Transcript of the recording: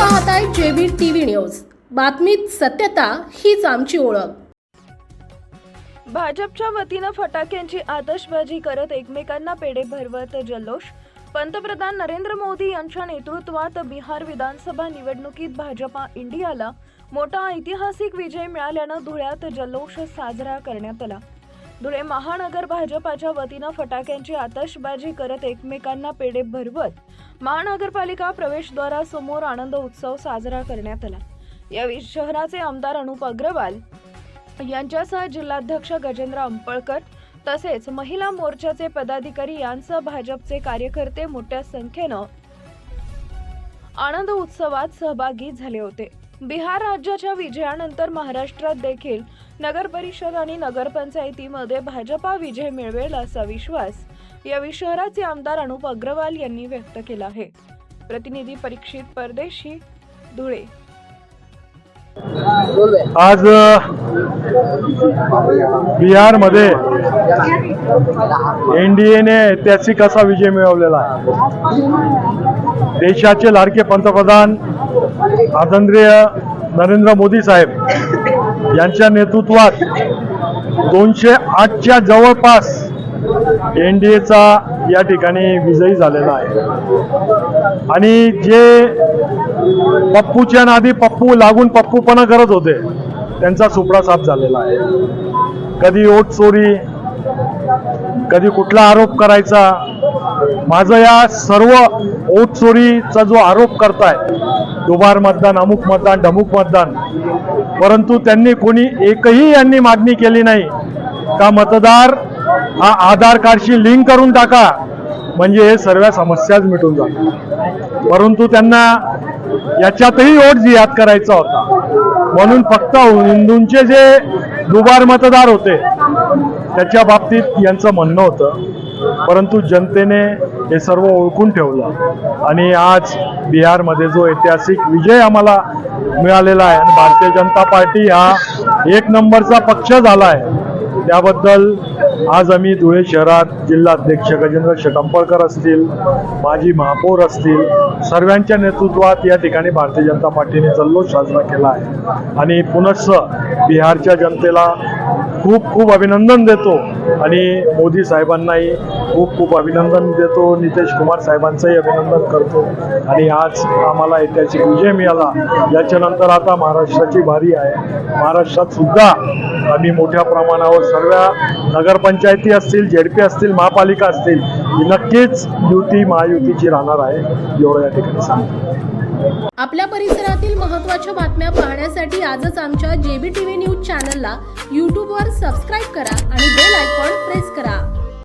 पाहताय JB TV news. बातमीत सत्यता हीच आमची ओळख. भाजपच्या वतीनं फटाक्यांची आतषबाजी करत एकमेकांना पेढे भरवत जल्लोष. पंतप्रधान नरेंद्र मोदी यांच्या नेतृत्वात बिहार विधानसभा निवडणुकीत भाजपा इंडियाला मोठा ऐतिहासिक विजय मिळाल्यानं धुळ्यात जल्लोष साजरा करण्यात आला. धुळे महानगर भाजपाच्या वतीनं फटाक्यांची आतषबाजी करत एकमेकांना पेढे भरवत महानगरपालिका प्रवेशद्वारासमोर आनंद उत्सव साजरा करण्यात आला. यावेळी शहराचे आमदार अनुप अग्रवाल यांच्यासह जिल्हाध्यक्ष गजेंद्र अंपळकर तसेच महिला मोर्चाचे पदाधिकारी यांसह भाजपचे कार्यकर्ते मोठ्या संख्येनं आनंद उत्सवात सहभागी झाले होते. बिहार राज्याच्या विजयानंतर महाराष्ट्रात देखील नगर परिषद आणि नगरपंचायतीमध्ये भाजपा विजय मिळवेल असा विश्वास यावेळी शहराचे आमदार अनुप अग्रवाल यांनी व्यक्त केला आहे. प्रतिनिधी परीक्षित परदेशी धुळे. आज यारमध्ये एन डी एने ऐतिहासिक असा विजय मिळवलेला आहे. देशाचे लाडके पंतप्रधान आदरणीय नरेंद्र मोदी साहेब यांच्या नेतृत्वात दोनशे आठच्या जवळपास एन डी एचा या ठिकाणी विजयी झालेला आहे. आणि जे पप्पूच्या नादी पप्पू लागून पप्पूपणा करत होते त्यांचा सुपडा साफ झालेला आहे. कधी ओट चोरी कधी कुठला आरोप करायचा माझं या सर्व ओट चोरीचा जो आरोप करताय दुबार मतदान अमुक मतदान ढमुक मतदान परंतु त्यांनी कोणी एकही यांनी मागणी केली नाही. का मतदार हा आधार कार्डशी लिंक करून टाका म्हणजे हे सर्व समस्याच मिटून जातात परंतु त्यांना याच्यातही ओट जिहाद करायचा होता. म्हणून फक्त हिंदूंचे जे दुबार मतदार होते त्याच्या बाबतीत यांचं म्हणणं होतं. परंतु जनतेने हे सर्व ओळखून ठेवलं. आणि आज बिहारमध्ये जो ऐतिहासिक विजय आम्हाला मिळालेला आहे आणि भारतीय जनता पार्टी हा एक नंबरचा पक्ष झाला आहे. त्याबद्दल आज आम्ही धुळे शहरात जिल्हाध्यक्ष गजेंद्र शेटंपळकर असतील माजी महापौर असतील सर्वांच्या नेतृत्वात या ठिकाणी भारतीय जनता पार्टीने जल्लोष साजरा केला आहे. आणि पुनश्च बिहारच्या जनतेला खूप खूप अभिनंदन देतो. आणि मोदी साहेबांनाही खूप खूप अभिनंदन देतो नितेश कुमार साहेबांचंही अभिनंदन करतो. आणि आज आम्हाला ऐतिहासिक विजय मिळाला. याच्यानंतर आता महाराष्ट्राची भारी आहे. महाराष्ट्रात सुद्धा आम्ही मोठ्या प्रमाणावर सर्व नगरपंचायती असतील झेडपी असतील महापालिका असतील ही नक्कीच युती महायुतीची राहणार आहे एवढं या ठिकाणी सांगतो. आपल्या परिसरातील महत्त्वाच्या बातम्या पाहण्यासाठी आजच आमच्या जेबी टीव्ही न्यूज चॅनलला यूट्यूबवर सबस्क्राईब करा आणि बेल आयकॉन प्रेस करा.